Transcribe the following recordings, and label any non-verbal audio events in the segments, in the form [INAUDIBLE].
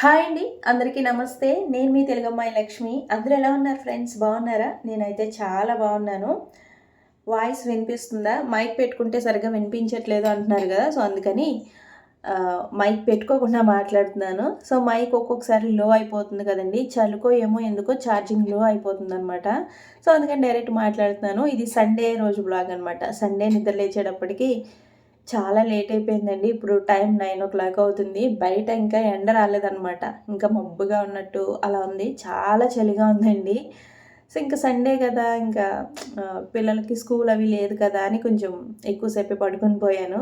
Hi అండి అందరికీ నమస్తే. నేను మీ తెలుగమ్మాయి లక్ష్మి. అందరూ ఎలా ఉన్నారు ఫ్రెండ్స్? బాగున్నారా? నేనైతే చాలా బాగున్నాను. వాయిస్ వినిపిస్తుందా? మైక్ పెట్టుకుంటే సరిగ్గా వినిపించట్లేదు అంటున్నారు కదా సో అందుకని మైక్ పెట్టుకోకుండా మాట్లాడుతున్నాను. సో మైక్ ఒక్కొక్కసారి లో అయిపోతుంది కదండి. చలుకో ఏమో ఎందుకో ఛార్జింగ్లో అయిపోతుంది అనమాట సో అందుకని డైరెక్ట్ మాట్లాడుతున్నాను. ఇది సండే రోజు బ్లాగ్ అనమాట సండే నిద్ర లేచేటప్పటికి చాలా లేట్ అయిపోయిందండి. ఇప్పుడు టైం నైన్ ఓ క్లాక్ అవుతుంది. బయట ఇంకా ఎండ రాలేదనమాట ఇంకా మబ్బుగా ఉన్నట్టు అలా ఉంది. చాలా చలిగా ఉందండి. సో ఇంకా సండే కదా ఇంకా పిల్లలకి స్కూల్ అవి లేదు కదా అని కొంచెం ఎక్కువసేపు పడుకొని పోయాను.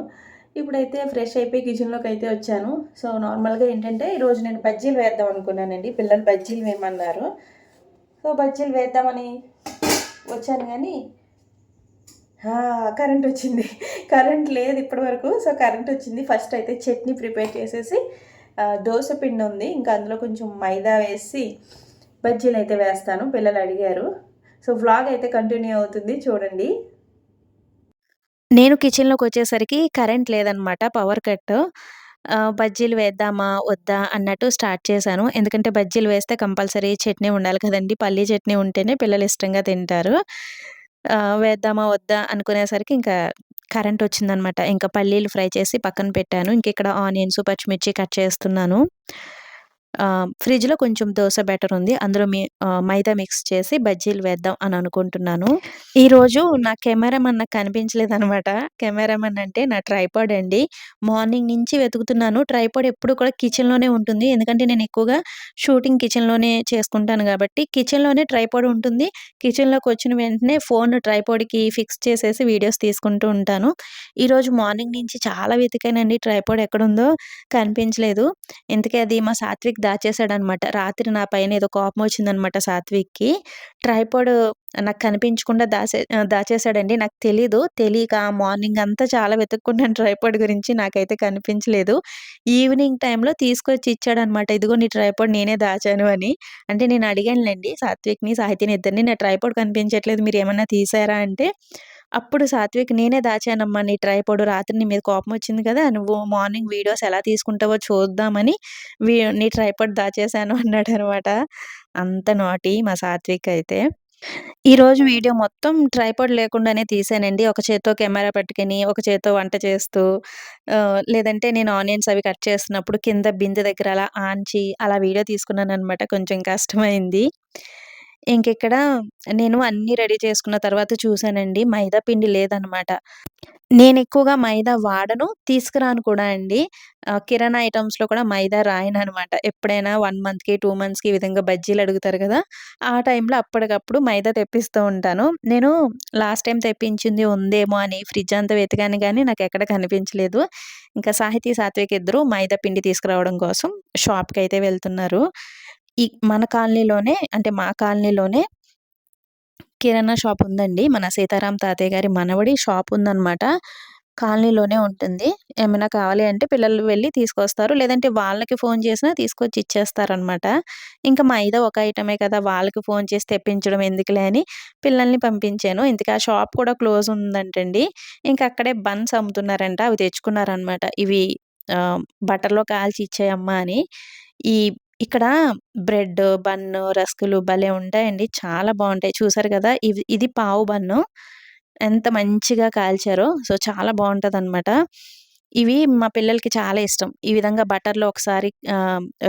ఇప్పుడైతే ఫ్రెష్ అయిపోయి కిచెన్లోకి అయితే వచ్చాను. సో నార్మల్గా ఏంటంటే ఈరోజు నేను బజ్జీలు వేద్దాం అనుకున్నానండి. పిల్లలు బజ్జీలు వేయమన్నారు. సో బజ్జీలు వేద్దామని వచ్చాను కానీ కరెంట్ వచ్చింది. కరెంట్ లేదు ఇప్పటి వరకు సో కరెంట్ వచ్చింది. ఫస్ట్ అయితే చట్నీ ప్రిపేర్ చేసేసి దోశ పిండి ఉంది. ఇంకా అందులో కొంచెం మైదా వేసి బజ్జీలు అయితే వేస్తాను. పిల్లలు అడిగారు. సో వ్లాగ్ అయితే కంటిన్యూ అవుతుంది. చూడండి. నేను కిచెన్లోకి వచ్చేసరికి కరెంట్ లేదనమాట. Power cut. బజ్జీలు వేద్దామా వద్దా అన్నట్టు స్టార్ట్ చేశాను. ఎందుకంటే బజ్జీలు వేస్తే కంపల్సరీ చట్నీ ఉండాలి కదండి. పల్లీ చట్నీ ఉంటేనే పిల్లలు ఇష్టంగా తింటారు. వేద్దామా వద్దా అనుకునేసరికి ఇంకా కరెంట్ వచ్చిందనమాట. ఇంకా పల్లీలు ఫ్రై చేసి పక్కన పెట్టాను. ఇంక ఇక్కడ ఆనియన్స్ పచ్చిమిర్చి కట్ చేస్తున్నాను. ఫ్రిడ్జ్లో కొంచెం దోశ బెటర్ ఉంది. అందులో మీ మైదా మిక్స్ చేసి బజ్జీలు వేద్దాం అని అనుకుంటున్నాను. ఈరోజు నా కెమెరామన్ నాకు కనిపించలేదు అనమాట కెమెరామన్ అంటే నా ట్రైపాడ్ అండి. మార్నింగ్ నుంచి వెతుకుతున్నాను. ట్రైపాడ్ ఎప్పుడు కూడా కిచెన్లోనే ఉంటుంది. ఎందుకంటే నేను ఎక్కువగా షూటింగ్ కిచెన్లోనే చేసుకుంటాను కాబట్టి కిచెన్లోనే ట్రైపాడ్ ఉంటుంది. కిచెన్లోకి వచ్చిన వెంటనే ఫోన్ ట్రైపాడ్కి ఫిక్స్ చేసేసి వీడియోస్ తీసుకుంటూ ఉంటాను. ఈరోజు మార్నింగ్ నుంచి చాలా వెతికానండి. ట్రైపాడ్ ఎక్కడుందో కనిపించలేదు. ఎందుకే అది మా సాత్విక్ దాచేసాడనమాట రాత్రి నా పైన ఏదో కోపం వచ్చిందనమాట సాత్విక్కి. ట్రైపాడ్ నాకు కనిపించకుండా దాచే దాచేశాడండి. నాకు తెలీదు. తెలియక మార్నింగ్ అంతా చాలా వెతుక్కున్నాను ట్రైపాడ్ గురించి. నాకైతే కనిపించలేదు. ఈవినింగ్ టైంలో తీసుకొచ్చి ఇచ్చాడనమాట. ఇదిగో నీ ట్రైపాడ్ నేనే దాచాను అని. అంటే నేను అడిగానులేండి సాత్విక్ని సాహితీని ఇద్దరిని. నా ట్రైపాడ్ కనిపించట్లేదు. మీరు ఏమన్నా తీసారా అంటే అప్పుడు సాత్విక్ నేనే దాచానమ్మా నీ ట్రైపోడ్. రాత్రి నీ మీద కోపం వచ్చింది కదా నువ్వు మార్నింగ్ వీడియోస్ ఎలా తీసుకుంటావో చూద్దామని నీ ట్రైపోడ్ దాచేశాను అన్నాడు అనమాట అంత నాటి మా సాత్విక్ అయితే. ఈరోజు వీడియో మొత్తం ట్రైపాడ్ లేకుండానే తీసానండి. ఒక చేత్తో కెమెరా పెట్టుకొని ఒక చేత్తో వంట చేస్తూ లేదంటే నేను ఆనియన్స్ అవి కట్ చేస్తున్నప్పుడు కింద బిందె దగ్గర అలా ఆంచి అలా వీడియో తీసుకున్నాను అనమాట కొంచెం కష్టమైంది. ఇంకిక్కడ నేను అన్నీ రెడీ చేసుకున్న తర్వాత చూసానండి. మైదా పిండి లేదనమాట. నేను ఎక్కువగా మైదా వాడను. తీసుకురాను కూడా అండి. కిరాణా ఐటమ్స్లో కూడా మైదా రాయను అనమాట ఎప్పుడైనా వన్ మంత్కి టూ మంత్స్కి ఈ విధంగా బజ్జీలు అడుగుతారు కదా! ఆ టైంలో అప్పటికప్పుడు మైదా తెప్పిస్తూ ఉంటాను. నేను లాస్ట్ టైం తెప్పించింది ఉందేమో అని ఫ్రిడ్జ్ అంతా వెతికాను కానీ నాకు ఎక్కడ కనిపించలేదు. ఇంకా సాహితీ సాత్విక్ ఇద్దరు మైదా పిండి తీసుకురావడం కోసం షాప్కి అయితే వెళ్తున్నారు. ఈ మన కాలనీలోనే అంటే మా కాలనీలోనే కిరాణా షాప్ ఉందండి. మన సీతారాం తాతయ్య గారి మనవడి షాప్ ఉందన్నమాట. కాలనీలోనే ఉంటుంది. ఏమైనా కావాలి అంటే పిల్లలు వెళ్ళి తీసుకొస్తారు. లేదంటే వాళ్ళకి ఫోన్ చేసినా తీసుకొచ్చి ఇచ్చేస్తారనమాట ఇంకా మా ఇదో ఒక ఐటమే కదా వాళ్ళకి ఫోన్ చేసి తెప్పించడం ఎందుకులే అని పిల్లల్ని పంపించాను. ఇంతకీ ఆ షాప్ కూడా క్లోజ్ ఉందంటండి. ఇంకా అక్కడే బన్స్ అమ్ముతున్నారంట. అవి తెచ్చుకున్నారనమాట ఇవి బటర్లో కాల్చి ఇచ్చాయమ్మా అని. ఈ ఇక్కడ బ్రెడ్, బన్ను, రస్కులు భలే ఉంటాయండి. చాలా బాగుంటాయి. చూసారు కదా! ఇవి ఇది పావు బన్ను. ఎంత మంచిగా కాల్చారో. సో, చాలా బాగుంటదనమాట. ఇవి మా పిల్లలకి చాలా ఇష్టం. ఈ విధంగా బటర్‌లో ఒకసారి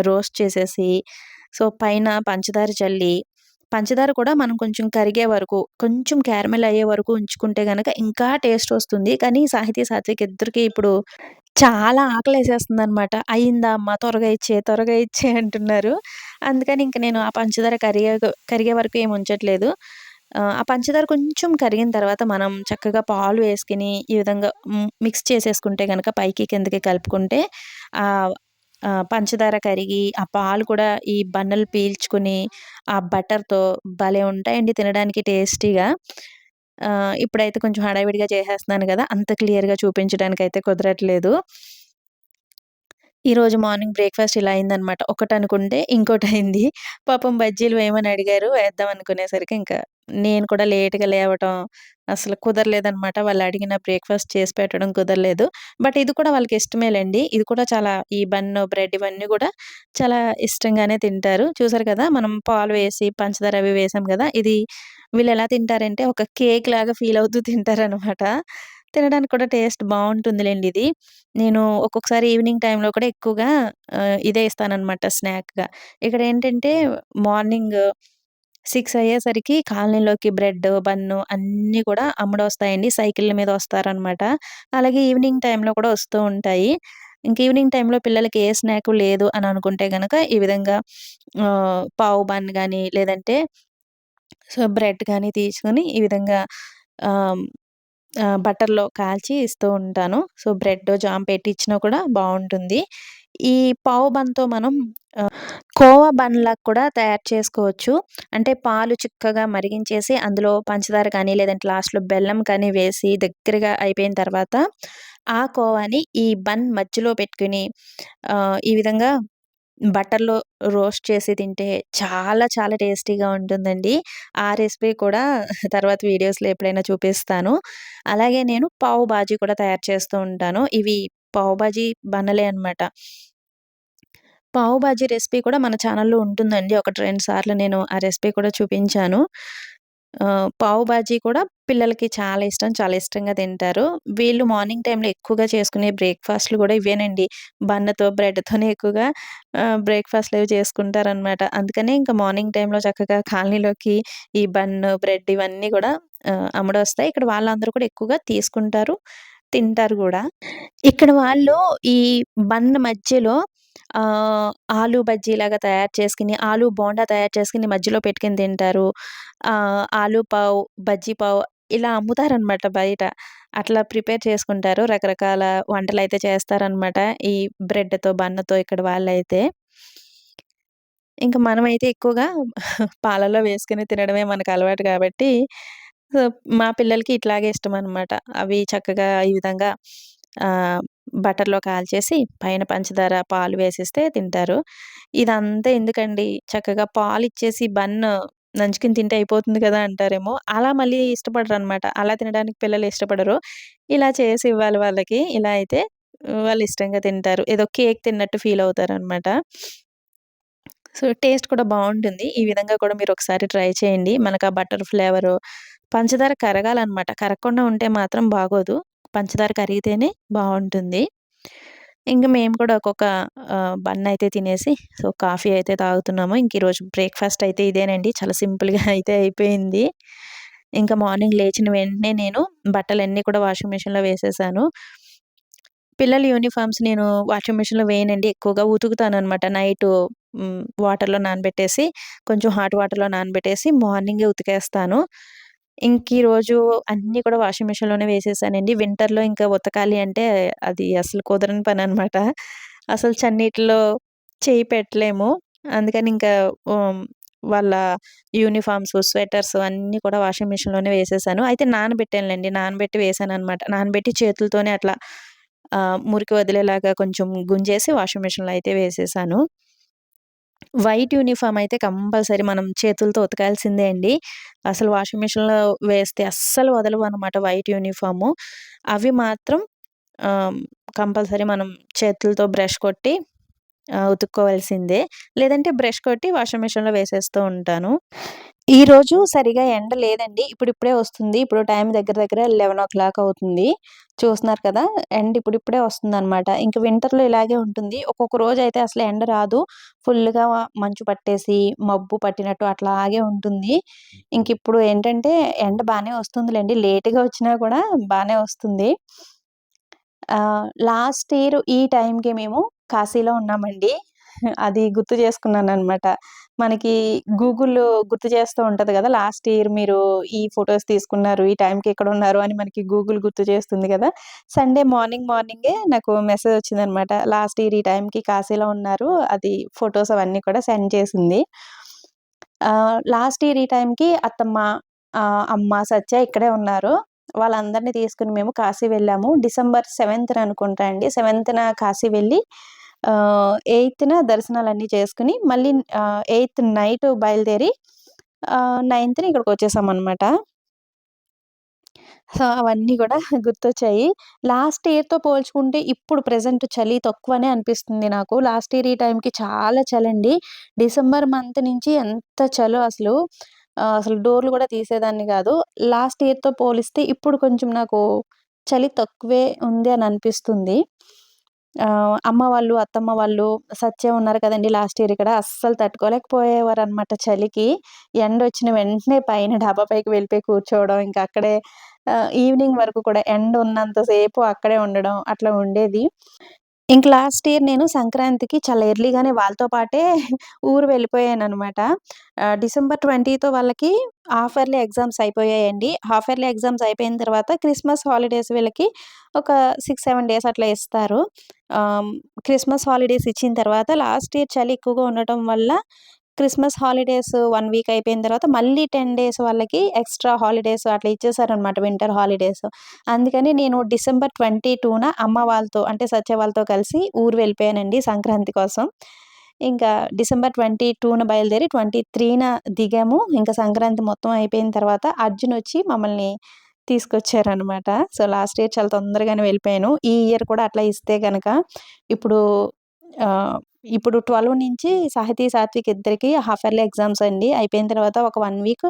రోస్ట్ చేసేసి, సో, పైన పంచదార చల్లి, పంచదార కూడా మనం కొంచెం కరిగే వరకు, కొంచెం క్యారమెల్ అయ్యే వరకు ఉంచుకుంటే కనుక ఇంకా టేస్ట్ వస్తుంది. కానీ సాహితీ, సాత్విక్ ఇద్దరికి ఇప్పుడు చాలా ఆకలి వేసేస్తుంది "అయిందా అమ్మ త్వరగా ఇచ్చే త్వరగా ఇచ్చే అంటున్నారు. అందుకని ఇంక నేను ఆ పంచదార కరిగే కరిగే వరకు ఏమి ఉంచట్లేదు. ఆ పంచదార కొంచెం కరిగిన తర్వాత మనం చక్కగా పాలు వేసుకుని ఈ విధంగా మిక్స్ చేసేసుకుంటే కనుక పైకి కిందకి కలుపుకుంటే పంచదార కరిగి, ఆ పాలు కూడా ఈ బన్నలు పీల్చుకుని ఆ బటర్‌తో భలే ఉంటాయండి తినడానికి టేస్టీగా. ఇప్పుడైతే కొంచెం హడావిడిగా చేసేస్తున్నాను కదా! అంత క్లియర్‌గా చూపించడానికి అయితే కుదరట్లేదు. ఈరోజు మార్నింగ్ బ్రేక్‌ఫాస్ట్ ఇలా అయిందనమాట. ఒకటనుకుంటే ఇంకోటయింది. పాపం బజ్జీలు వేయమని అడిగారు. వేద్దాం అనుకునేసరికి ఇంకా నేను కూడా లేట్‌గా లేవటం, అసలు కుదరలేదనమాట. వాళ్ళు అడిగిన బ్రేక్‌ఫాస్ట్ చేసి పెట్టడం కుదరలేదు. బట్ ఇది కూడా వాళ్ళకి ఇష్టమేలేండి ఇది కూడా చాలా ఈ బన్ను, బ్రెడ్ ఇవన్నీ కూడా చాలా ఇష్టంగానే తింటారు. చూసారు కదా! మనం పాలు వేసి, పంచదార అవి వేసాం కదా ఇది వీళ్ళు ఎలా తింటారంటే ఒక కేక్ లాగా ఫీల్ అవుతూ తింటారనమాట. తినడానికి కూడా టేస్ట్ బాగుంటుందిలేండి ఇది. నేను ఒక్కొక్కసారి ఈవినింగ్ టైంలో కూడా ఎక్కువగా ఇదే ఇస్తాననమాట స్నాక్‌గా. ఇక్కడేంటంటే మార్నింగ్ సిక్స్ అయ్యేసరికి కాలనీలోకి బ్రెడ్, బన్ను అన్నీ కూడా అమ్మడొస్తాయండి సైకిళ్ళ మీద వస్తారనమాట. అలాగే ఈవినింగ్ టైంలో కూడా వస్తూ ఉంటాయి. ఇంక ఈవినింగ్ టైంలో పిల్లలకి ఏ స్నాక్ లేదు అని అనుకుంటే కనుక ఈ విధంగా పావు బన్ కానీ లేదంటే సో, బ్రెడ్ కానీ తీసుకొని ఈ విధంగా బటర్‌లో కాల్చి ఇస్తూ ఉంటాను. సో, బ్రెడ్, జామ్ పెట్టి ఇచ్చినా కూడా బాగుంటుంది ఈ పావు బన్‌తో మనం కోవా బన్‌లాగా కూడా తయారు చేసుకోవచ్చు. అంటే పాలు చిక్కగా మరిగించేసి అందులో పంచదార కానీ, లేదంటే లాస్ట్‌లో బెల్లం కానీ వేసి దగ్గరగా అయిపోయిన తర్వాత ఆ కోవాని ఈ బన్ మధ్యలో పెట్టుకుని ఈ విధంగా బటర్‌లో రోస్ట్ చేసి తింటే చాలా చాలా టేస్టీగా ఉంటుందండి. ఆ రెసిపీ కూడా తర్వాత వీడియోస్‌లో ఎప్పుడైనా చూపిస్తాను. అలాగే నేను పావు బాజీ కూడా తయారు చేస్తూ ఉంటాను. ఇవి పావు బాజీ బనలే అనమాట. పావు బాజీ రెసిపీ కూడా మన ఛానల్‌లో ఉంటుందండి. ఒకటి, రెండు సార్లు నేను ఆ రెసిపీ కూడా చూపించాను. పావు బాజీ కూడా పిల్లలకి చాలా ఇష్టం. చాలా ఇష్టంగా తింటారు. వీళ్ళు మార్నింగ్ టైంలో ఎక్కువగా చేసుకునే బ్రేక్‌ఫాస్ట్‌లు కూడా ఇవేనండి. బన్నతో బ్రెడ్‌తోనే ఎక్కువగా బ్రేక్‌ఫాస్ట్‌లు అవి చేసుకుంటారనమాట. అందుకనే ఇంకా మార్నింగ్ టైంలో చక్కగా కాలనీలోకి ఈ బన్ను, బ్రెడ్ ఇవన్నీ కూడా అమ్మడొస్తాయి అమ్ముడొస్తాయి. ఇక్కడ వాళ్ళందరూ కూడా ఎక్కువగా తీసుకుంటారు. తింటారు కూడా ఇక్కడ వాళ్ళు ఈ బన్ మధ్యలో ఆలు బజ్జీలాగా తయారు చేసుకొని, ఆలు బోండా తయారు చేసుకొని మధ్యలో పెట్టుకొని తింటారు. ఆలు పావ్, బజ్జీ పావ్ ఇలా అమ్ముతారనమాట బయట. అట్లా ప్రిపేర్ చేసుకుంటారు. రకరకాల వంటలు అయితే చేస్తారనమాట. ఈ బ్రెడ్‌తో, బన్నతో ఇక్కడ వాళ్ళైతే. ఇంకా మనమైతే ఎక్కువగా పాలలో వేసుకొని తినడమే మనకు అలవాటు కాబట్టి, మా పిల్లలకి ఇట్లాగే ఇష్టం అనమాట అవి చక్కగా ఈ విధంగా బటర్‌లో కాల్చేసి పైన పంచదార, పాలు వేసిస్తే తింటారు. ఇదంతా ఎందుకండి చక్కగా పాలు ఇచ్చేసి బన్ నంచుకుని తింటే అయిపోతుంది కదా అంటారేమో! అలా మళ్ళీ ఇష్టపడరు అనమాట అలా తినడానికి పిల్లలు ఇష్టపడరు. ఇలా చేసి ఇవ్వాలి వాళ్ళకి. ఇలా అయితే వాళ్ళు ఇష్టంగా తింటారు. ఏదో కేక్ తిన్నట్టు ఫీల్ అవుతారు అనమాట సో, టేస్ట్ కూడా బాగుంటుంది ఈ విధంగా కూడా మీరు ఒకసారి ట్రై చేయండి. మనకా బటర్ ఫ్లేవరు పంచదార కరగాలన్నమాట కరగకుండా ఉంటే మాత్రం బాగోదు. పంచదార కరిగితేనే బాగుంటుంది ఇంకా మేము కూడా ఒక్కొక్క బన్ అయితే తినేసి సో, కాఫీ అయితే తాగుతున్నాము. ఇంక ఈరోజు బ్రేక్‌ఫాస్ట్ అయితే ఇదేనండి. చాలా సింపుల్‌గా [LAUGHS] అయితే అయిపోయింది. ఇంకా మార్నింగ్ లేచిన వెంటనే నేను బట్టలన్నీ కూడా వాషింగ్ మిషన్‌లో వేసేసాను. పిల్లల యూనిఫార్మ్స్ నేను వాషింగ్ మిషన్‌లో వేయనండి. ఎక్కువగా ఉతుకుతాననమాట. నైటు నైట్ వాటర్‌లో నానబెట్టేసి, కొంచెం హాట్ వాటర్‌లో నానబెట్టేసి మార్నింగే ఉతికేస్తాను. ఇంక ఈరోజు అన్నీ కూడా వాషింగ్ మిషన్‌లోనే వేసేసానండి. వింటర్‌లో ఇంకా ఉతకాలి అంటే అది అసలు కుదరని పననమాట. అసలు చన్నీటిలో చేయి పెట్టలేము. అందుకని ఇంకా హ్మ్. వాళ్ళ యూనిఫార్మ్స్, స్వెటర్స్ అన్నీ కూడా వాషింగ్ మిషన్‌లోనే వేసేసాను. అయితే నానబెట్టానులెండి. నానబెట్టి వేసాననమాట. నానబెట్టి చేతులతోనే అట్లా ఆహ్, మురికి వదిలేలాగా కొంచెం గుంజేసి వాషింగ్ మిషన్‌లో అయితే వేసేసాను. వైట్ యూనిఫామ్ అయితే కంపల్సరీ మనం చేతులతో ఉతకాల్సిందే అండి. అసలు వాషింగ్ మిషన్‌లో వేస్తే అస్సలు వదలవనమాట వైట్ యూనిఫాము అవి మాత్రం కంపల్సరీ మనం చేతులతో బ్రష్ కొట్టి ఉతుక్కోవాల్సిందే. లేదంటే బ్రష్ కొట్టి వాషింగ్ మిషన్‌లో వేసేస్తూ ఉంటాను. ఈరోజు సరిగా ఎండ లేదండి. ఇప్పుడిప్పుడే వస్తుంది. ఇప్పుడు టైం దగ్గర దగ్గర 11:00 అవుతుంది. చూస్తున్నారు కదా! ఎండ ఇప్పుడిప్పుడే వస్తుందనమాట. ఇంకా వింటర్‌లో ఇలాగే ఉంటుంది. ఒక్కొక్క రోజు అయితే అసలు ఎండ రాదు. ఫుల్‌గా మంచు పట్టేసి, మబ్బు పట్టినట్టు అట్లాగే ఉంటుంది. ఇంకిప్పుడు ఏంటంటే ఎండ బాగానే వస్తుందిలేండి లేట్‌గా వచ్చినా కూడా బాగానే వస్తుంది. లాస్ట్ ఇయర్ ఈ టైంకి మేము కాశీలో ఉన్నామండి. అది గుర్తు చేసుకున్నాను అనమాట మనకి గూగుల్ గుర్తు చేస్తూ ఉంటుంది కదా లాస్ట్ ఇయర్ మీరు ఈ ఫొటోస్ తీసుకున్నారు. ఈ టైంకి ఇక్కడున్నారు అని మనకి గూగుల్ గుర్తు చేస్తుంది కదా సండే మార్నింగ్ మార్నింగే నాకు మెసేజ్ వచ్చిందనమాట. లాస్ట్ ఇయర్ ఈ టైంకి కాశీలో ఉన్నారు. అది ఫొటోస్ అవన్నీ కూడా సెండ్ చేసింది. లాస్ట్ ఇయర్ ఈ టైంకి అత్తమ్మ, అమ్మ, సత్య ఇక్కడే ఉన్నారు. వాళ్ళందరిని తీసుకొని మేము కాశీ వెళ్ళాము. డిసెంబర్ సెవెంత్ అనుకుంటా అండి. సెవెంత్న కాశీ వెళ్ళి ఎయిత్న దర్శనాలన్నీ చేసుకుని మళ్ళీ ఎయిత్ నైట్ బయలుదేరి నైన్త్ని ఇక్కడికి వచ్చేసాం అనమాట సో, అవన్నీ కూడా గుర్తొచ్చాయి. లాస్ట్ ఇయర్‌తో పోల్చుకుంటే ఇప్పుడు ప్రజెంట్ చలి తక్కువనే అనిపిస్తుంది నాకు. లాస్ట్ ఇయర్ ఈ టైంకి చాలా చలండి. డిసెంబర్ మంత్ నుంచి ఎంత చలో అసలు. అసలు డోర్‌లు కూడా తీసేదాన్ని కాదు లాస్ట్ ఇయర్‌తో పోలిస్తే ఇప్పుడు కొంచెం నాకు చలి తక్కువే ఉంది అని అనిపిస్తుంది. అమ్మ వాళ్ళు, అత్తమ్మ వాళ్ళు, సత్య ఉన్నారు కదండీ లాస్ట్ ఇయర్ ఇక్కడ. అస్సలు తట్టుకోలేకపోయేవారనమాట చలికి. ఎండ వచ్చిన వెంటనే పైన డాబా పైకి వెళ్ళిపోయి కూర్చోవడం. ఇంకా అక్కడే ఈవినింగ్ వరకు కూడా ఎండ ఉన్నంతసేపు అక్కడే ఉండడం అట్లా ఉండేది. ఇంక లాస్ట్ ఇయర్ నేను సంక్రాంతికి చాలా ఎర్లీగానే వాళ్ళతో పాటే [LAUGHS] ఊరు వెళ్ళిపోయాను అనమాట డిసెంబర్ 20తో వాళ్ళకి హాఫ్ ఇయర్లీ ఎగ్జామ్స్ అయిపోయాయండి. హాఫ్ ఇయర్లీ ఎగ్జామ్స్ అయిపోయిన తర్వాత క్రిస్మస్ హాలిడేస్ వీళ్ళకి ఒక 6, 7 డేస్ అట్లా ఇస్తారు. క్రిస్మస్ హాలిడేస్ ఇచ్చిన తర్వాత లాస్ట్ ఇయర్ చలి ఎక్కువగా ఉండటం వల్ల క్రిస్మస్ హాలిడేస్ వన్ వీక్ అయిపోయిన తర్వాత మళ్ళీ 10 డేస్ వాళ్ళకి ఎక్స్‌ట్రా హాలిడేస్ అట్లా ఇచ్చేసారనమాట వింటర్ హాలిడేస్. అందుకని నేను డిసెంబర్ 22న అమ్మ వాళ్ళతో అంటే సత్య వాళ్ళతో కలిసి ఊరు వెళ్ళిపోయానండి సంక్రాంతి కోసం. ఇంకా డిసెంబర్ 22న బయలుదేరి 23న దిగాము. ఇంకా సంక్రాంతి మొత్తం అయిపోయిన తర్వాత అర్జున్ వచ్చి మమ్మల్ని తీసుకొచ్చారనమాట. సో, లాస్ట్ ఇయర్ చాలా తొందరగానే వెళ్ళిపోయాను. ఈ ఇయర్ కూడా అట్లా ఇస్తే కనుక ఇప్పుడు ఇప్పుడు 12 నుంచి సాహితీ, సాత్విక్ ఇద్దరికి హాఫ్ ఇయర్లీ ఎగ్జామ్స్ అండి. అయిపోయిన తర్వాత ఒక వన్ వీక్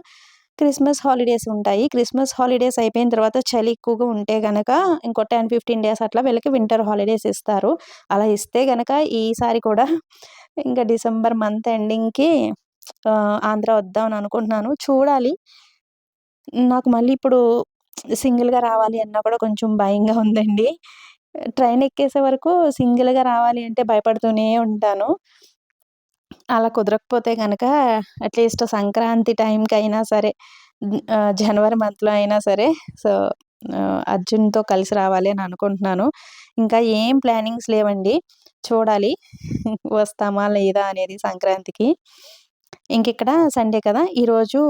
క్రిస్మస్ హాలిడేస్ ఉంటాయి. క్రిస్మస్ హాలిడేస్ అయిపోయిన తర్వాత చలి ఎక్కువగా ఉంటే గనక ఇంకో 10, 15 డేస్ అట్లా వీళ్ళకి వింటర్ హాలిడేస్ ఇస్తారు. అలా ఇస్తే గనక ఈసారి కూడా ఇంకా డిసెంబర్ మంత్ ఎండింగ్‌కి ఆహ్, ఆంధ్ర వద్దామని అనుకుంటున్నాను. చూడాలి. నాకు మళ్ళీ ఇప్పుడు సింగిల్‌గా రావాలి అన్నా కూడా కొంచెం భయంగా ఉందండి. ట్రైన్ ఎక్కేసే వరకు సింగిల్‌గా రావాలి అంటే భయపడుతూనే ఉంటాను. అలా కుదరకపోతే కనుక అట్‌లీస్ట్ సంక్రాంతి టైంకి అయినా సరే జనవరి మంత్‌లో అయినా సరే సో, అర్జున్‌తో కలిసి రావాలి అని అనుకుంటున్నాను. ఇంకా ఏం ప్లానింగ్స్ లేవండి. చూడాలి వస్తామా లేదా అనేది సంక్రాంతికి. ఇంకిక్కడ సండే కదా! ఈరోజు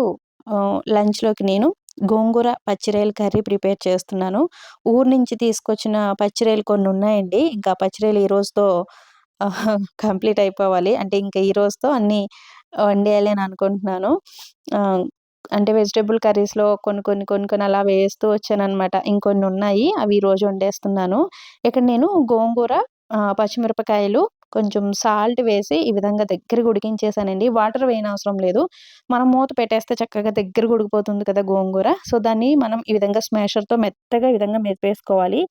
లంచ్‌లోకి నేను గోంగూర పచ్చిరొయ్యల కర్రీ ప్రిపేర్ చేస్తున్నాను. ఊరు నుంచి తీసుకొచ్చిన పచ్చిరేలు కొన్ని ఉన్నాయండి ఇంకా పచ్చిరొయ్యలు ఈ రోజుతో కంప్లీట్ అయిపోవాలి. అంటే ఇంకా ఈ రోజుతో అన్నీ వండేయాలి అని అనుకుంటున్నాను. అంటే వెజిటేబుల్ కర్రీస్‌లో కొన్ని కొన్ని కొన్ని కొన్ని అలా వేస్తూ వచ్చానమాట ఇంకొన్ని ఉన్నాయి అవి ఈరోజు వండేస్తున్నాను. ఇక్కడ నేను గోంగూర పచ్చిమిరపకాయలు కొంచెం సాల్ట్ వేసి ఈ విధంగా దగ్గర ఉడికించేసానండి. వాటర్ వేయనవసరం లేదు. మనం మూత పెట్టేస్తే చక్కగా దగ్గర ఉడికిపోతుంది కదా గోంగూర. సో, దాన్ని మనం ఈ విధంగా స్మాషర్‌తో మెత్తగా ఈ విధంగా మెదిపేసుకోవాలి.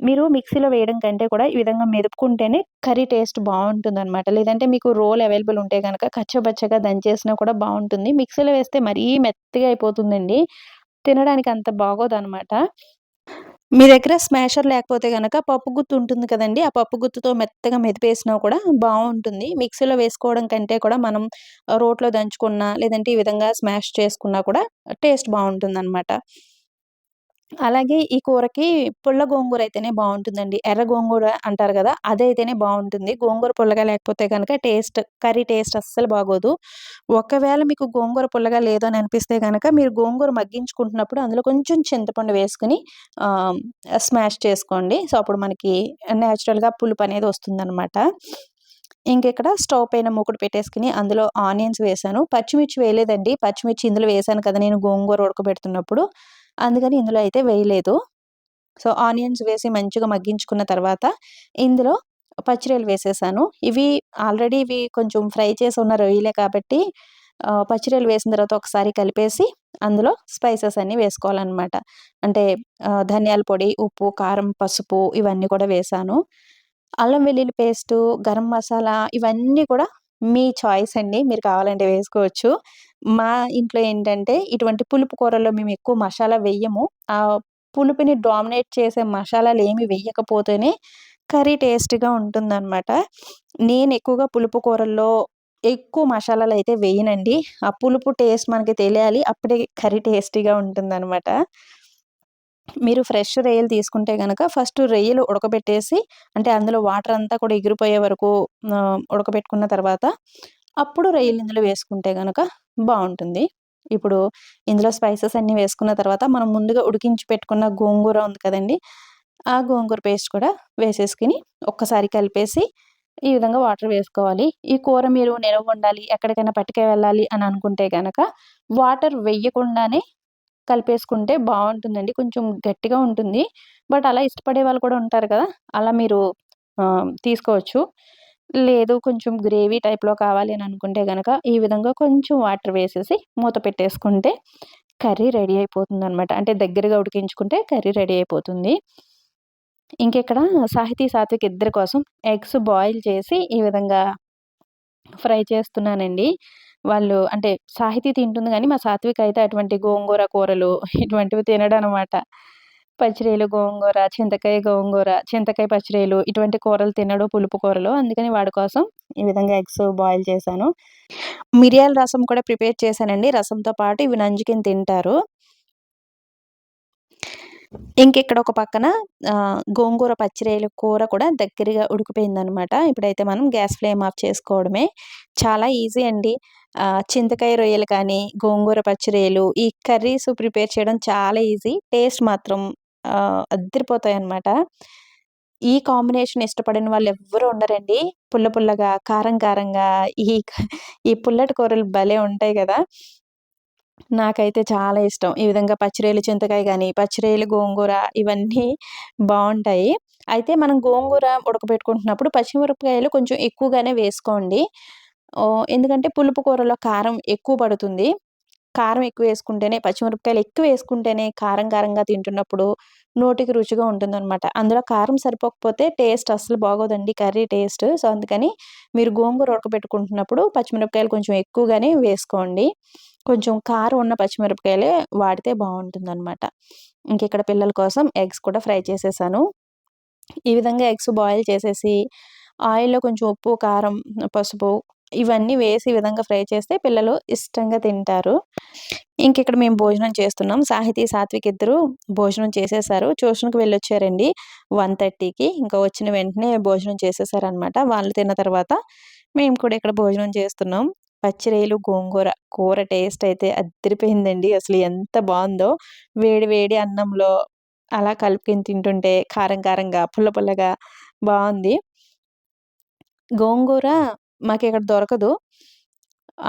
మీరు మిక్సీలో వేయడం కంటే కూడా ఈ విధంగా మెదుపుకుంటేనే కర్రీ టేస్ట్ బాగుంటుంది అనమాట లేదంటే మీకు రోల్ అవైలబుల్ ఉంటే కనుక కచ్చబచ్చగా దంచేసినా కూడా బాగుంటుంది మిక్సీలో వేస్తే మరీ మెత్తగా అయిపోతుందండి. తినడానికి అంత బాగోదనమాట. మీ దగ్గర స్మాషర్ లేకపోతే గనక పప్పు గుత్తు ఉంటుంది కదండి ఆ పప్పు గుత్తుతో మెత్తగా మెదిపేసినా కూడా బాగుంటుంది మిక్సీలో వేసుకోవడం కంటే కూడా మనం రోట్లో దంచుకున్నా, లేదంటే ఈ విధంగా స్మాష్ చేసుకున్నా కూడా టేస్ట్ బాగుంటుంది అనమాట అలాగే ఈ కూరకి పుల్ల గోంగూర అయితేనే బాగుంటుందండి ఎర్ర గోంగూర అంటారు కదా అదైతేనే బాగుంటుంది గోంగూర పుల్లగా లేకపోతే కనుక టేస్ట్ కర్రీ టేస్ట్ అస్సలు బాగోదు. ఒకవేళ మీకు గోంగూర పుల్లగా లేదో అని అనిపిస్తే కనుక మీరు గోంగూర మగ్గించుకుంటున్నప్పుడు అందులో కొంచెం చింతపండు వేసుకొని స్మాష్ చేసుకోండి. సో, అప్పుడు మనకి నేచురల్‌గా పులుపనేది వస్తుందనమాట. ఇంకెక్కడ స్టవ్ పైన మూకుడు పెట్టేసుకుని అందులో ఆనియన్స్ వేసాను పచ్చిమిర్చి వేయలేదండి. పచ్చిమిర్చి ఇందులో వేసాను కదా! నేను గోంగూర ఉడకబెడుతున్నప్పుడు. అందుకని ఇందులో అయితే వేయలేదు. సో, ఆనియన్స్ వేసి మంచిగా మగ్గించుకున్న తర్వాత ఇందులో పచ్చిరొయ్యలు వేసేసాను. ఇవి ఆల్రెడీ ఇవి కొంచెం ఫ్రై చేసి ఉన్న రొయ్యలే కాబట్టి పచ్చిరొయ్యలు వేసిన తర్వాత ఒకసారి కలిపేసి అందులో స్పైసెస్ అన్నీ వేసుకోవాలనమాట. అంటే ధనియాల పొడి, ఉప్పు, కారం, పసుపు ఇవన్నీ కూడా వేసాను అల్లం వెల్లుల్లి పేస్టు, గరం మసాలా ఇవన్నీ కూడా మీ చాయిస్ అండి. మీరు కావాలంటే వేసుకోవచ్చు. మా ఇంట్లో ఏంటంటే ఇటువంటి పులుపు కూరల్లో మేము ఎక్కువ మసాలా వెయ్యము. ఆ పులుపుని డామినేట్ చేసే మసాలాలు ఏమి వేయకపోతేనే కర్రీ టేస్టీగా ఉంటుందనమాట. నేను ఎక్కువగా పులుపు కూరల్లో ఎక్కువ మసాలాలు అయితే వేయనండి. ఆ పులుపు టేస్ట్ మనకి తెలియాలి. అప్పుడే కర్రీ టేస్టీగా ఉంటుందనమాట. మీరు ఫ్రెష్ రొయ్యలు తీసుకుంటే కనుక ఫస్ట్ రొయ్యలు ఉడకబెట్టేసి అంటే అందులో వాటర్ అంతా కూడా ఎగిరిపోయే వరకు ఉడకబెట్టుకున్న తర్వాత అప్పుడు రొయ్యలు ఇందులో వేసుకుంటే కనుక బాగుంటుంది ఇప్పుడు ఇందులో స్పైసెస్ అన్నీ వేసుకున్న తర్వాత మనం ముందుగా ఉడికించి పెట్టుకున్న గోంగూర ఉంది కదండీ! ఆ గోంగూర పేస్ట్ కూడా వేసేసుకుని ఒక్కసారి కలిపేసి ఈ విధంగా వాటర్ వేసుకోవాలి. ఈ కూర మీరు నిలవ ఉండాలి ఎక్కడికైనా పట్టుకు వెళ్ళాలి అని అనుకుంటే కనుక వాటర్ వెయ్యకుండానే కలిపేసుకుంటే బాగుంటుందండి. కొంచెం గట్టిగా ఉంటుంది. బట్ అలా ఇష్టపడే వాళ్ళు కూడా ఉంటారు కదా! అలా మీరు తీసుకోవచ్చు. లేదు కొంచెం గ్రేవీ టైప్లో కావాలి అని అనుకుంటే కనుక ఈ విధంగా కొంచెం వాటర్ వేసేసి మూత పెట్టేసుకుంటే కర్రీ రెడీ అయిపోతుంది అనమాట అంటే దగ్గరగా ఉడికించుకుంటే కర్రీ రెడీ అయిపోతుంది. ఇంకెక్కడ? సాహితీ సాత్విక్ ఇద్దరి కోసం ఎగ్స్ బాయిల్ చేసి ఈ విధంగా ఫ్రై చేస్తున్నానండి. వాళ్ళు అంటే సాహితీ తింటుంది కానీ మా సాత్విక్ అయితే అటువంటి గోంగూర కూరలు ఇటువంటివి తినడం అనమాట పచ్చిరేలు గోంగూర చింతకాయ గోంగూర చింతకాయ పచ్చిరేలు ఇటువంటి కూరలు తినడు పులుపు కూరలు. అందుకని వాడి కోసం ఈ విధంగా ఎగ్స్ బాయిల్ చేశాను. మిరియాల రసం కూడా ప్రిపేర్ చేశానండి. రసంతో పాటు ఇవి నంజుకిని తింటారు. ఇంకెక్కడ ఒక పక్కన గోంగూర పచ్చిరేలు కూర కూడా దగ్గరగా ఉడికిపోయిందనమాట. ఇప్పుడైతే మనం గ్యాస్ ఫ్లేమ్ ఆఫ్ చేసుకోవడమే. చాలా ఈజీ అండి. చింతకాయ రొయ్యలు కానీ గోంగూర పచ్చిరేలు ఈ కర్రీస్ ప్రిపేర్ చేయడం చాలా ఈజీ. టేస్ట్ మాత్రం అద్దరిపోతాయి అన్నమాట ఈ కాంబినేషన్ ఇష్టపడిన వాళ్ళు ఎవ్వరు ఉండరండి. పుల్ల పుల్లగా కారం కారంగా ఈ ఈ పుల్లటి కూరలు భలే ఉంటాయి కదా. నాకైతే చాలా ఇష్టం. ఈ విధంగా పచ్చిరేలు చింతకాయ కానీ పచ్చిరేలు గోంగూర ఇవన్నీ బాగుంటాయి అయితే మనం గోంగూర ఉడకబెట్టుకుంటున్నప్పుడు పచ్చిమిరపకాయలు కొంచెం ఎక్కువగానే వేసుకోండి. ఎందుకంటే పులుపు కూరలో కారం ఎక్కువ పడుతుంది. కారం ఎక్కువ వేసుకుంటేనే పచ్చిమిరపకాయలు ఎక్కువ వేసుకుంటేనే కారం కారంగా తింటున్నప్పుడు నోటికి రుచిగా ఉంటుందనమాట. అందులో కారం సరిపోకపోతే టేస్ట్ అస్సలు బాగోదండి కర్రీ టేస్ట్. సో, అందుకని మీరు గోంగూర ఉడకబెట్టుకుంటున్నప్పుడు పచ్చిమిరపకాయలు కొంచెం ఎక్కువగానే వేసుకోండి. కొంచెం కారం ఉన్న పచ్చిమిరపకాయలే వాడితే బావుంటుందనమాట. ఇంకిక్కడ పిల్లల కోసం ఎగ్స్ కూడా ఫ్రై చేసేసాను. ఈ విధంగా ఎగ్స్ బాయిల్ చేసేసి ఆయిల్‌లో కొంచెం ఉప్పు, కారం, పసుపు ఇవన్నీ వేసి ఈ విధంగా ఫ్రై చేస్తే పిల్లలు ఇష్టంగా తింటారు. ఇంకిక్కడ మేము భోజనం చేస్తున్నాం. సాహితీ, సాత్విక్ ఇద్దరు భోజనం చేసేసారు. ట్యూషన్‌కి వెళ్ళొచ్చారండి 1:30కి. ఇంకా వచ్చిన వెంటనే భోజనం చేసేసారనమాట. వాళ్ళు తిన్న తర్వాత మేము కూడా ఇక్కడ భోజనం చేస్తున్నాం. పచ్చిరేలు గోంగూర కూర టేస్ట్ అయితే అదిరిపోయిందండి అసలు ఎంత బాగుందో వేడి వేడి అన్నంలో అలా కలుపుకొని తింటుంటే కారం కారంగా, పుల్ల పుల్లగా బాగుంది గోంగూర మాకు ఇక్కడ దొరకదు.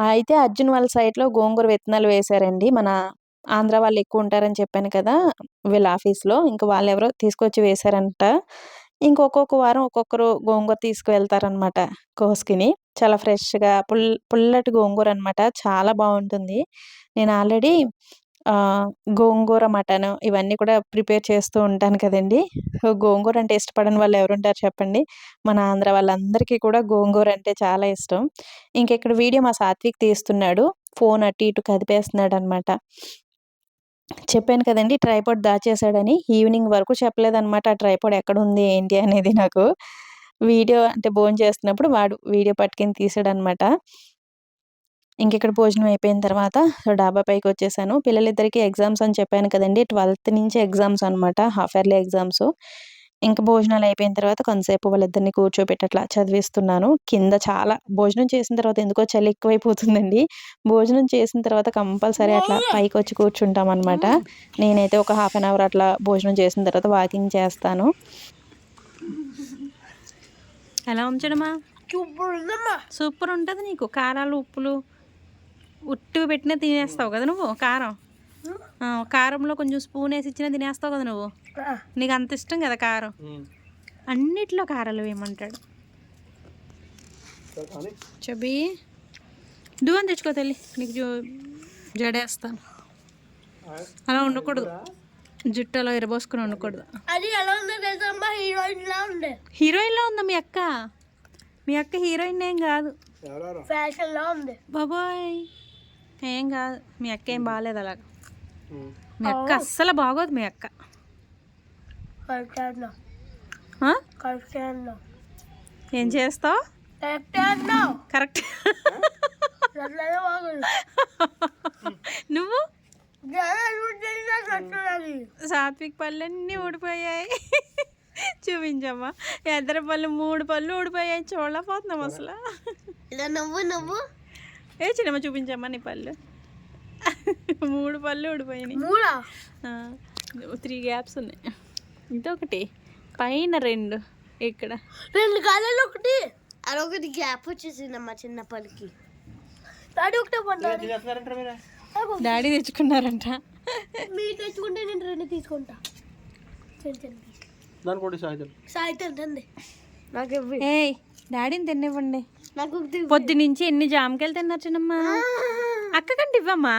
అయితే అర్జున్ వాళ్ళ సైట్‌లో గోంగూర విత్తనాలు వేశారండి. మన ఆంధ్ర వాళ్ళు ఎక్కువ ఉంటారని చెప్పాను కదా! వీళ్ళ ఆఫీస్‌లో. ఇంకా వాళ్ళు ఎవరో తీసుకొచ్చి వేశారంట. ఇంకొక్కొక్క వారం ఒక్కొక్కరు గోంగూర తీసుకువెళ్తారనమాట కోసుకుని చాలా ఫ్రెష్‌గా పుల్ పుల్లటి గోంగూర అనమాట. చాలా బాగుంటుంది నేను ఆల్రెడీ గోంగూర మటను ఇవన్నీ కూడా ప్రిపేర్ చేస్తూ ఉంటాను కదండీ! సో, గోంగూర అంటే ఇష్టపడని వాళ్ళు ఎవరుంటారు చెప్పండి? మన ఆంధ్ర వాళ్ళందరికీ కూడా గోంగూర అంటే చాలా ఇష్టం. ఇంకెక్కడ వీడియో మా సాత్విక్ తీస్తున్నాడు. ఫోన్ అటు ఇటు కదిపేస్తున్నాడు అనమాట చెప్పాను కదండీ! ట్రైపాడ్ దాచేసాడని. ఈవినింగ్ వరకు చెప్పలేదనమాట. ఆ ట్రైపాడ్ ఎక్కడుంది ఏంటి అనేది నాకు. వీడియో అంటే భోంచేస్తున్నప్పుడు వాడు వీడియో పట్టుకొని తీసాడనమాట. ఇంకిక్కడ భోజనం అయిపోయిన తర్వాత డాబా పైకొచ్చేసాను. పిల్లలిద్దరికీ ఎగ్జామ్స్ అని చెప్పాను కదండీ! 12థ్ నుంచి ఎగ్జామ్స్ అనమాట. Half yearly exams. ఇంక భోజనాలు అయిపోయిన తర్వాత కొంతసేపు వాళ్ళిద్దరిని కూర్చోబెట్టి అట్లా చదివిస్తున్నాను. కింద చాలా భోజనం చేసిన తర్వాత ఎందుకో చలి ఎక్కువైపోతుందండి. భోజనం చేసిన తర్వాత కంపల్సరీ అట్లా పైకొచ్చి కూర్చుంటామనమాట. నేనైతే ఒక హాఫ్ అన్ అవర్ అట్లా భోజనం చేసిన తర్వాత వాకింగ్ చేస్తాను. ఎలా ఉంచడమా? సూపర్ ఉంటది నీకు. కారాలు, ఉప్పులు ఉట్టివి పెట్టినా తినేస్తావు కదా నువ్వు కారం. ఆ! కారంలో కొంచెం స్పూన్ ఏసి ఇచ్చినా తినేస్తావు కదా నువ్వు. నీకు అంత ఇష్టం కదా కారం. అన్నిట్లో కారాలు వేయమంటాడు. చెబి దువ్వని తెచ్చుకో తల్లి. నీకు జు జడేస్తాను. అలా ఉండకూడదు. జుట్టు అలా ఇరబోసుకొని ఉండకూడదు. అది ఎలా ఉందో తెలుసమ్మా హీరోయిన్ లా ఉండే హీరోయిన్‌లా ఉందా మీ అక్క? మీ అక్క హీరోయిన్ ఏం కాదు. ఫ్యాషన్ లా ఉంది బాబోయ్! ఏం కాదు. మీ అక్క ఏం బాలేదు అలాగా. మీ అక్క అస్సలు బాగోదు మీ అక్క. ఏం చేస్తావు? కరెక్టే నువ్వు సాత్విక్ పళ్ళన్నీ ఊడిపోయాయి. చూపించమ్మా. ఇద్దరి పళ్ళు మూడు పళ్ళు ఊడిపోయాయి. చూడలేకపోతున్నాం అసలు. ఇలా నువ్వు నువ్వు ఏ చిన్నమ్మ చూపించమ్మా నీ పళ్ళు. మూడు పళ్ళు ఊడిపోయినాయి. మూడా త్రీ గ్యాప్స్ ఉన్నాయి. ఇదొకటి పైన రెండు ఇక్కడ రెండు కాలాలు ఒకటి అదొకటి గ్యాప్ వచ్చేసిందమ్మా చిన్న పలికి డాడీ ఒకటే పడ్డాడు డాడీ తెచ్చుకున్నారంట. మీరు తెచ్చుకుంటే నేను రెండు తీసుకుంటా. చిన్న చిన్న దాని కూడా సాయితలు సాయితే రండి. నాకు ఇవ్వి. ఏ డాడీని తినివ్వండి నాకు. పొద్దు నుంచి ఎన్ని జామకాయలు తిన్నారు చిన్నమ్మ? అక్కకంటే ఇవ్వమ్మా.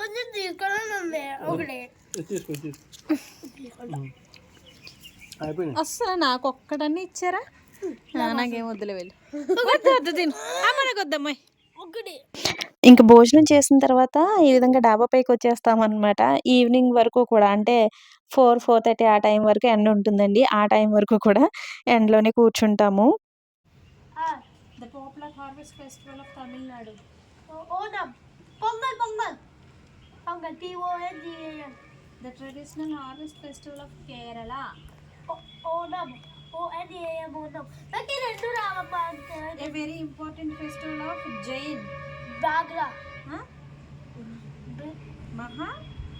కొంచెం తీసుకోవాలని ఉంది ఒకటి. తీసుకో తీసుకో. అయిపోయినాయి అస్సలు నాకు ఒక్కడన్నీ ఇచ్చారా? నాకేం వద్దులే వెళ్ళి. వద్దు వద్దు తిను. అమ్మ నాకు వద్దమ్మాయి. ఒకటి. ఇంక భోజనం చేసిన తర్వాత ఈ విధంగా డాబా పైకి వచ్చేస్తామన్నమాట. ఈవినింగ్ వరకు కూడా అంటే ఫోర్ ఫోర్ థర్టీ ఆ టైం వరకు ఎండ ఉంటుందండి. ఆ టైం వరకు కూడా ఎండలోనే కూర్చుంటాము. The popular harvest festival of Tamil Nadu. Onam Pongal Pongal. Pongal T O N G A N the traditional harvest festival of Kerala. Onam O N A M Onam నాకు ఈ రెండు రావమ్మా అంటే a very important festival of Jain Bhakra Maha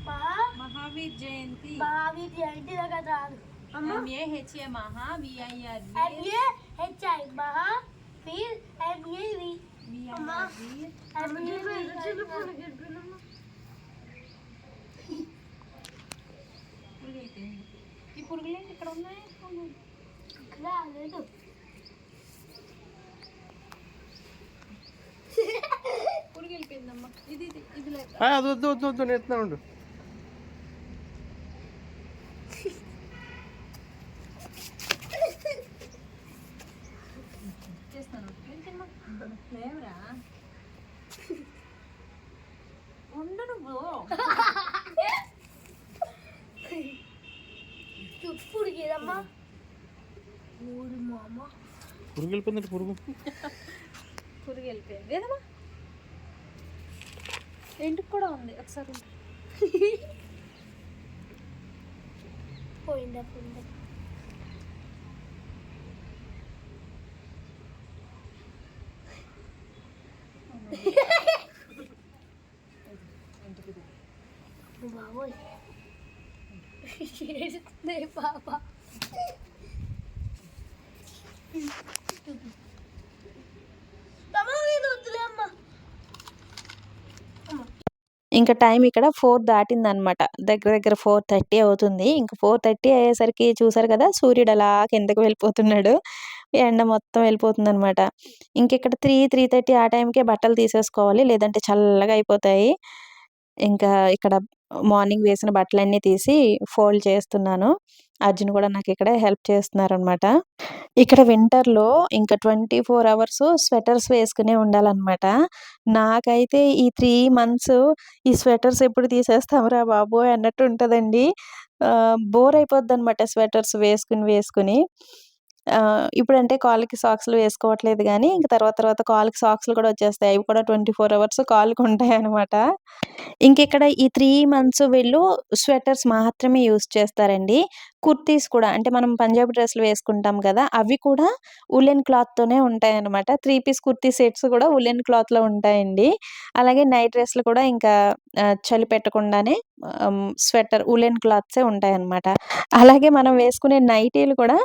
Maha Mahavir జయంతి మహావీర్ జయంతి దగ్గర రాదు ఎంఏహెచ్ఏ మహా VIR MA HI మహా వీర్ MA వి MA ఈ పురుగులు ఏంటి ఇక్కడ ఉన్నాయి రాలేదు పురుగు వెళ్ళిపోయిందమ్మా ఇది ఇది ఇది లేదు ఆ, అది వద్దు వద్దు వద్దు నేను ఎత్తున్నా పురుగు వెళ్ళిపోయిందంటే పురుగు పురుగు వెళ్ళిపోయింది ఏదమ్మా ఇంటికి కూడా ఉంది ఒకసారి ఉండు. పోయిందా పోయిందా ఇంకా టైం ఇక్కడ ఫోర్ దాటింది అనమాట దగ్గర దగ్గర ఫోర్ థర్టీ అవుతుంది. ఇంకా ఫోర్ థర్టీ అయ్యేసరికి చూసారు కదా సూర్యుడు అలా కిందకి వెళ్ళిపోతున్నాడు. ఎండ మొత్తం వెళ్ళిపోతుంది అనమాట ఇంకెక్కడ త్రీ త్రీ థర్టీ ఆ టైంకే బట్టలు తీసేసుకోవాలి. లేదంటే చల్లగా అయిపోతాయి. ఇంకా ఇక్కడ మార్నింగ్ వేసిన బట్టలన్నీ తీసి ఫోల్డ్ చేస్తున్నాను. అర్జున్ కూడా నాకు ఇక్కడ హెల్ప్ చేస్తున్నారు అనమాట ఇక్కడ వింటర్లో ఇంకా ట్వంటీ ఫోర్ అవర్స్ స్వెటర్స్ వేసుకునే ఉండాలన్నమాట నాకైతే ఈ త్రీ మంత్స్ ఈ స్వెటర్స్ ఎప్పుడు తీసేస్తాంరా బాబు అన్నట్టు ఉంటుందండి. బోర్ అయిపోద్ది అనమాట స్వెటర్స్ వేసుకుని వేసుకుని. ఇప్పుడంటే కాళ్ళకి సాక్స్లు వేసుకోవట్లేదు కానీ ఇంక తర్వాత తర్వాత కాళ్ళకి సాక్స్లు కూడా వచ్చేస్తాయి. అవి కూడా ట్వంటీ ఫోర్ అవర్స్ కాళ్ళకి ఉంటాయి అనమాట. ఇంక ఇక్కడ ఈ త్రీ మంత్స్ వీళ్ళు స్వెటర్స్ మాత్రమే యూస్ చేస్తారండి. కుర్తీస్ కూడా అంటే మనం పంజాబీ డ్రెస్సులు వేసుకుంటాం కదా అవి కూడా ఉలెన్ క్లాత్తోనే ఉంటాయి అనమాట. త్రీ పీస్ కుర్తీ సెట్స్ కూడా ఉలెన్ క్లాత్లో ఉంటాయండి. అలాగే నైట్ డ్రెస్లు కూడా ఇంకా చలి పెట్టకుండానే స్వెటర్ ఉలెన్ క్లాత్సే ఉంటాయి అనమాట అలాగే మనం వేసుకునే నైటీలు కూడా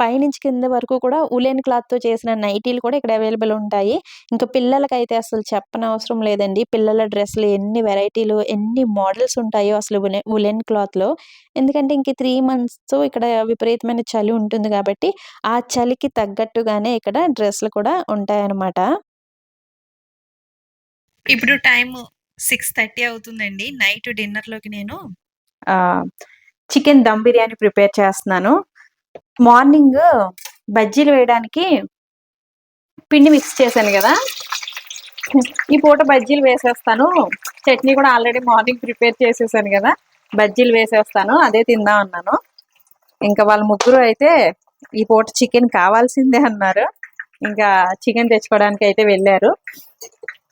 పైనుంచి కింద వరకు కూడా ఉలెన్ క్లాత్తో చేసిన నైటీలు కూడా ఇక్కడ అవైలబుల్ ఉంటాయి. ఇంకా పిల్లలకైతే అసలు చెప్పనవసరం లేదండి. పిల్లల డ్రెస్సులు ఎన్ని వెరైటీలు ఎన్ని మోడల్స్ ఉంటాయో అసలు ఉలెన్ ఉలెన్ క్లాత్లో. ఎందుకంటే ఇంక త్రీ మంత్స్ ఇక్కడ విపరీతమైన చలి ఉంటుంది కాబట్టి ఆ చలికి తగ్గట్టుగానే ఇక్కడ డ్రెస్సులు కూడా ఉంటాయన్నమాట. ఇప్పుడు టైం సిక్స్ థర్టీ అవుతుందండి. నైట్ డిన్నర్లోకి నేను చికెన్ దమ్ బిర్యానీ ప్రిపేర్ చేస్తున్నాను. మార్నింగ్ బజ్జీలు వేయడానికి పిండి మిక్స్ చేశాను కదా. ఈ పూట బజ్జీలు వేసేస్తాను. చట్నీ కూడా ఆల్రెడీ మార్నింగ్ ప్రిపేర్ చేసేసాను కదా. బజ్జీలు వేసేస్తాను. అదే తిందాం అన్నాను. ఇంకా వాళ్ళ ముగ్గురు అయితే ఈ పూట చికెన్ కావాల్సిందే అన్నారు. ఇంకా చికెన్ తెచ్చుకోవడానికి అయితే వెళ్ళారు.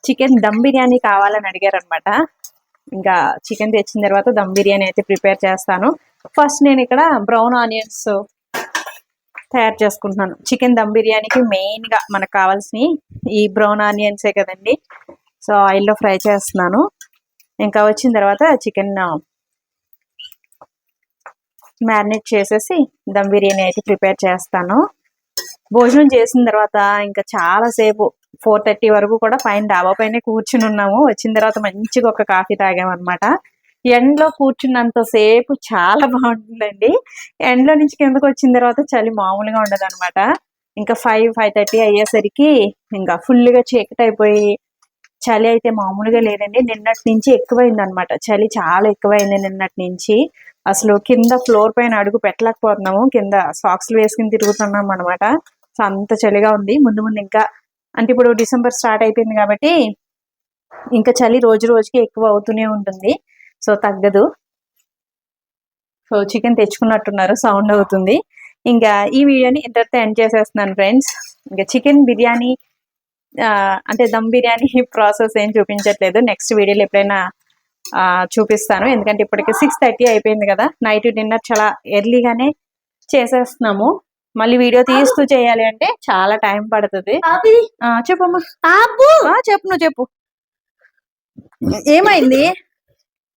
చికెన్ దమ్ బిర్యానీ కావాలని అడిగారు అనమాట ఇంకా చికెన్ తెచ్చిన తర్వాత దమ్ బిర్యానీ అయితే ప్రిపేర్ చేస్తాను. ఫస్ట్ నేను ఇక్కడ బ్రౌన్ ఆనియన్స్ తయారు చేసుకుంటున్నాను. చికెన్ దమ్ బిర్యానీకి మెయిన్గా మనకు కావాల్సిన ఈ బ్రౌన్ ఆనియన్సే కదండి. సో ఆయిల్లో ఫ్రై చేస్తున్నాను. ఇంకా వచ్చిన తర్వాత చికెన్ మ్యారినేట్ చేసేసి దమ్ బిర్యానీ అయితే ప్రిపేర్ చేస్తాను. భోజనం చేసిన తర్వాత ఇంకా చాలా సేపు ఫోర్ థర్టీ వరకు కూడా పైన డాబా పైన కూర్చుని ఉన్నాము. వచ్చిన తర్వాత మంచిగా ఒక కాఫీ తాగామన్నమాట. ఎండలో కూర్చున్నంత సేపు చాలా బాగుంటుందండి. ఎండలో నుంచి కిందకు వచ్చిన తర్వాత చలి మామూలుగా ఉండదు అనమాట ఇంకా ఫైవ్ ఫైవ్ థర్టీ అయ్యేసరికి ఇంకా ఫుల్గా చీకటి అయిపోయి చలి అయితే మామూలుగా లేదండి. నిన్నటి నుంచి ఎక్కువైంది అనమాట చలి చాలా ఎక్కువైంది నిన్నటి నుంచి. అసలు కింద ఫ్లోర్ పైన అడుగు పెట్టలేకపోతున్నాము. కింద సాక్స్లు వేసుకుని తిరుగుతున్నాం అనమాట సో అంత చలిగా ఉంది. ముందు ముందు ఇంకా అంటే ఇప్పుడు డిసెంబర్ స్టార్ట్ అయిపోయింది కాబట్టి ఇంకా చలి రోజు రోజుకి ఎక్కువ అవుతూనే ఉంటుంది. సో తగ్గదు. సో చికెన్ తెచ్చుకున్నట్టున్నారు సౌండ్ అవుతుంది. ఇంకా ఈ వీడియోని ఇంతటితో ఎండ్ చేసేస్తున్నాను ఫ్రెండ్స్. ఇంకా చికెన్ బిర్యానీ అంటే దమ్ బిర్యానీ [LAUGHS] ప్రాసెస్ ఏం చూపించట్లేదు. నెక్స్ట్ వీడియోలో ఎప్పుడైనా చూపిస్తాను. ఎందుకంటే ఇప్పటికి సిక్స్ థర్టీ అయిపోయింది కదా. నైట్ డిన్నర్ చాలా ఎర్లీగానే చేసేస్తున్నాము. మళ్ళీ వీడియో తీస్తూ చేయాలి అంటే చాలా టైం పడుతుంది. చెప్పమ్మా. చెప్పు నువ్వు చెప్పు. ఏమైంది?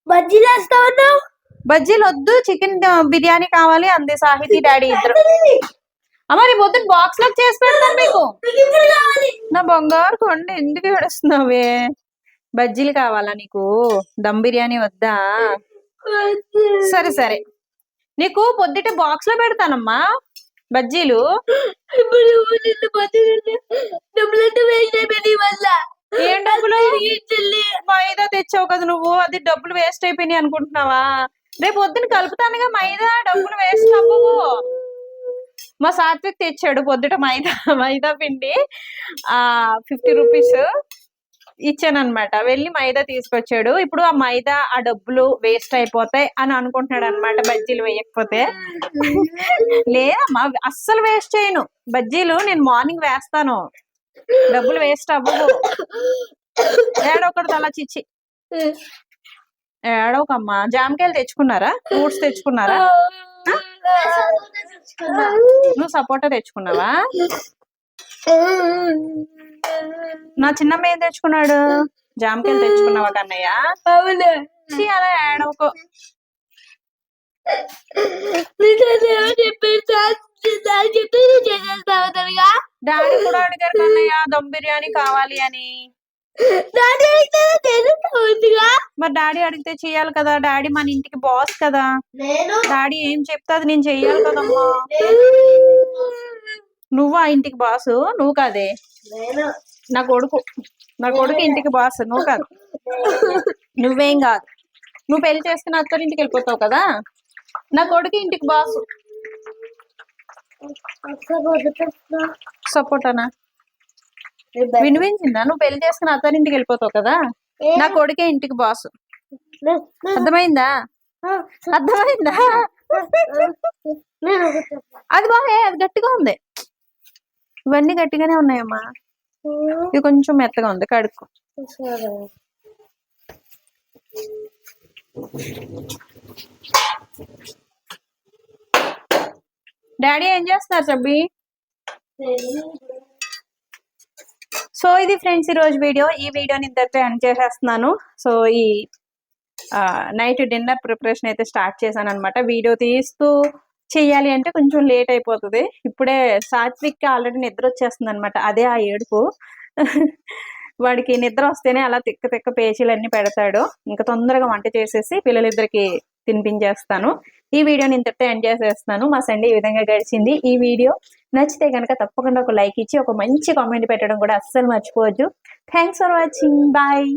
బజ్జీ చేస్తా ఉన్నావు బజ్జీలు వద్దు చికెన్ బిర్యానీ కావాలి అంది సాహితీ డాడీ ఇద్దరు. అమ్మ నీ పొద్దున్న బాక్స్లో చేసి పెడతాను మీకు. నా బంగారు కొండ ఎందుకు ఏడుస్తున్నావే? బజ్జీలు కావాలా నీకు? దమ్ బిర్యానీ వద్దా? సరే సరే. నీకు పొద్దుట బాక్స్లో పెడతానమ్మా బజ్జీలు. ఇప్పుడు ఏం డబ్బులు? మైదా తెచ్చావు కదా నువ్వు అది డబ్బులు వేస్ట్ అయిపోయినాయి అనుకుంటున్నావా? రేపు పొద్దున కలుపుతానుగా మైదా డబ్బులు వేస్ట్ అవ్వవు. మా సాత్విక్ తెచ్చాడు పొద్దుట మైదా మైదా పిండి ఆ ఫిఫ్టీ రూపీస్ ఇచ్చాను అనమాట వెళ్ళి మైదా తీసుకొచ్చాడు. ఇప్పుడు ఆ మైదా ఆ డబ్బులు వేస్ట్ అయిపోతాయి అని అనుకుంటున్నాడు అనమాట బజ్జీలు వేయకపోతే. [LAUGHS] లేదమ్మా అస్సలు వేస్ట్ చేయను. బజ్జీలు నేను మార్నింగ్ వేస్తాను. డబ్బులు వేస్ట్ అవ్వవు. ఏడొకటి అలా చిచ్చి. ఏడవకమ్మా జామకాయలు తెచ్చుకున్నారా? ఫ్రూట్స్ తెచ్చుకున్నారా? నువ్వు సపోటా తెచ్చుకున్నావా? నా చిన్నమ్మ ఏం తెచ్చుకున్నాడు? జామకాయలు తెచ్చుకున్నావా కన్నయ్య? అలా ఏడవకు చెప్పేసి డాడీ కూడా అడిగారు కన్నయ్య దమ్ బిర్యానీ కావాలి అని. మరి డాడీ అడిగితే చెయ్యాలి కదా డాడీ మన ఇంటికి బాస్ కదా. డాడీ ఏం చెప్తే అది నేను చెయ్యాలి కదమ్మా. నువ్వు ఆ ఇంటికి బాసు నువ్వు కాదే. నా కొడుకు నా కొడుకు ఇంటికి బాస్ నువ్వు కాదు. నువ్వేం కాదు. నువ్వు పెళ్ళి చేసుకుని అత్తరి ఇంటికి వెళ్ళిపోతావు కదా. నా కొడుకు ఇంటికి బాసు. సపోర్టానా? వినిపించిందా? నువ్వు పెళ్ళి చేసుకుని ఇంటికి వెళ్ళిపోతావు కదా? నా కొడుకే ఇంటికి బాసు. అర్థమైందా? అర్థమైందా? అది బాగా అది గట్టిగా ఉంది. ఇవన్నీ గట్టిగానే ఉన్నాయమ్మా. ఇది కొంచెం మెత్తగా ఉంది కడుక్కు. డాడీ ఏం చేస్తున్నారు సబ్బి సో ఇది ఫ్రెండ్స్ ఈ రోజు వీడియో. ఈ వీడియోని ఇంతటితో ఎండ్ చేసేస్తున్నాను. సో ఈ నైట్ డిన్నర్ ప్రిపరేషన్ అయితే స్టార్ట్ చేశాను అనమాట వీడియో తీస్తూ చెయ్యాలి అంటే కొంచెం లేట్ అయిపోతుంది. ఇప్పుడే సాత్విక్ ఆల్రెడీ నిద్ర వచ్చేస్తుంది అనమాట అదే ఆ ఏడుపు. వాడికి నిద్ర వస్తేనే అలా తిక్క తిక్క పేచీలన్నీ పెడతాడు. ఇంకా తొందరగా వంట చేసేసి పిల్లలిద్దరికి తినిపించేస్తాను. ఈ వీడియోని ఇంతటితో ఎండ్ చేసేస్తున్నాను. మా సండే ఈ విధంగా గడిచింది. ఈ వీడియో నచ్చితే కనుక తప్పకుండా ఒక లైక్ ఇచ్చి ఒక మంచి కామెంట్ పెట్టడం కూడా అస్సలు మర్చిపోవద్దు. Thanks for watching bye